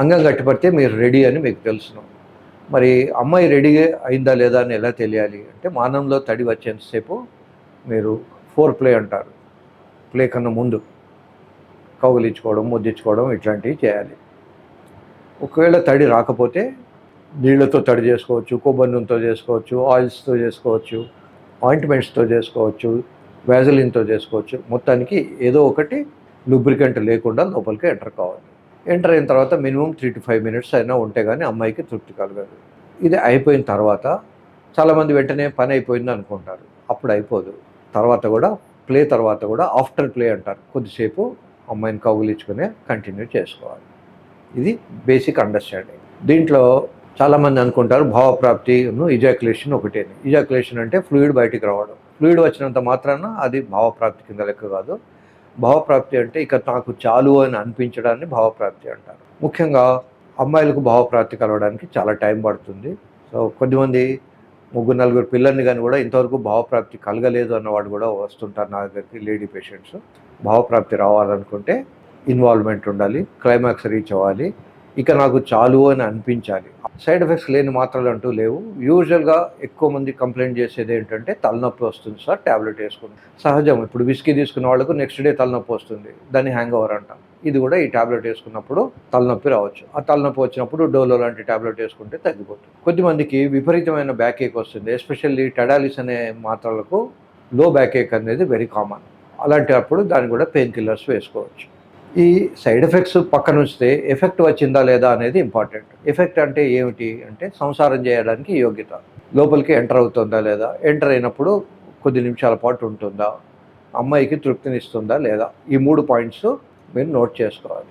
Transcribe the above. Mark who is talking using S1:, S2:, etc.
S1: అంగం గట్టిపడితే మీరు రెడీ అని మీకు తెలుసును. మరి అమ్మాయి రెడీ అయిందా లేదా అని ఎలా తెలియాలి? అంటే మానంలో తడి వచ్చేంతసేపు మీరు ఫోర్ ప్లే అంటారు. ప్లే కన్నా ముందు కౌగులించుకోవడం ముద్దించుకోవడం ఇట్లాంటివి చేయాలి. ఒకవేళ తడి రాకపోతే నీళ్ళతో తడి చేసుకోవచ్చు కొబ్బరి నూనెతో చేసుకోవచ్చు ఆయిల్స్తో చేసుకోవచ్చు ఆయింట్మెంట్స్తో చేసుకోవచ్చు వ్యాజలిన్తో చేసుకోవచ్చు. మొత్తానికి ఏదో ఒకటి లూబ్రికెంట్ లేకుండా లోపలికి ఎంటర్ కావాలి. ఎంటర్ అయిన తర్వాత minimum three to five minutes అయినా ఉంటే కానీ అమ్మాయికి తృప్తి కలగదు. ఇది అయిపోయిన తర్వాత చాలామంది వెంటనే పని అయిపోయింది అనుకుంటారు. అప్పుడు అయిపోదు. తర్వాత కూడా ప్లే తర్వాత కూడా ఆఫ్టర్ ప్లే అంటారు. కొద్దిసేపు అమ్మాయిని కౌగులించుకునే కంటిన్యూ చేసుకోవాలి. ఇది బేసిక్ అండర్స్టాండింగ్ దీంట్లో చాలామంది అనుకుంటారు భావప్రాప్తిను ఇజాక్యులేషన్ ఒకటే. ఇజాక్యులేషన్ అంటే ఫ్లూయిడ్ బయటికి రావడం. ఫ్లూయిడ్ వచ్చినంత మాత్రాన అది భావప్రాప్తి కింద లెక్క కాదు. భావప్రాప్తి అంటే ఇక నాకు చాలు అని అనిపించడాన్ని భావప్రాప్తి అంటారు. ముఖ్యంగా అమ్మాయిలకు భావప్రాప్తి కలవడానికి చాలా టైం పడుతుంది. సో కొద్దిమంది ముగ్గురు నలుగురు పిల్లల్ని కానీ కూడా ఇంతవరకు భావప్రాప్తి కలగలేదు అన్నవాడు కూడా వస్తుంటారు నా దగ్గరికి లేడీ పేషెంట్స్. భావప్రాప్తి రావాలనుకుంటే ఇన్వాల్వ్మెంట్ ఉండాలి క్లైమాక్స్ రీచ్ అవ్వాలి. ఇక నాకు చాలు అని అనిపించాలి. సైడ్ ఎఫెక్ట్స్ లేని మాత్రలు అంటూ లేవు. యూజువల్గా ఎక్కువ మంది కంప్లైంట్ చేసేది ఏంటంటే తలనొప్పి వస్తుంది సార్ ట్యాబ్లెట్ వేసుకుని. సహజం. ఇప్పుడు విస్కీ తీసుకున్న వాళ్ళకు నెక్స్ట్ డే తలనొప్పి వస్తుంది. దాన్ని హ్యాంగ్ ఓవర్ అంటాం. ఇది కూడా ఈ ట్యాబ్లెట్ వేసుకున్నప్పుడు తలనొప్పి రావచ్చు. ఆ తలనొప్పి వచ్చినప్పుడు డోలో లాంటి ట్యాబ్లెట్ వేసుకుంటే తగ్గిపోతుంది. కొద్దిమందికి విపరీతమైన బ్యాక్ ఏక్ వస్తుంది. ఎస్పెషల్లీ టెడాలిస్ అనే మాత్రలకు లో బ్యాక్ ఏక్ అనేది వెరీ కామన్. అలాంటప్పుడు దాన్ని కూడా పెయిన్ కిల్లర్స్ వేసుకోవచ్చు. ఈ సైడ్ ఎఫెక్ట్స్ పక్కన ఉంచితే ఎఫెక్ట్ వచ్చిందా లేదా అనేది ఇంపార్టెంట్. ఎఫెక్ట్ అంటే ఏమిటి అంటే సంసారం చేయడానికి యోగ్యత. లోపలికి ఎంటర్ అవుతుందా లేదా? ఎంటర్ అయినప్పుడు కొద్ది నిమిషాల పాటు ఉంటుందా? అమ్మాయికి తృప్తినిస్తుందా లేదా? ఈ మూడు పాయింట్స్ మీరు నోట్ చేసుకోవాలి.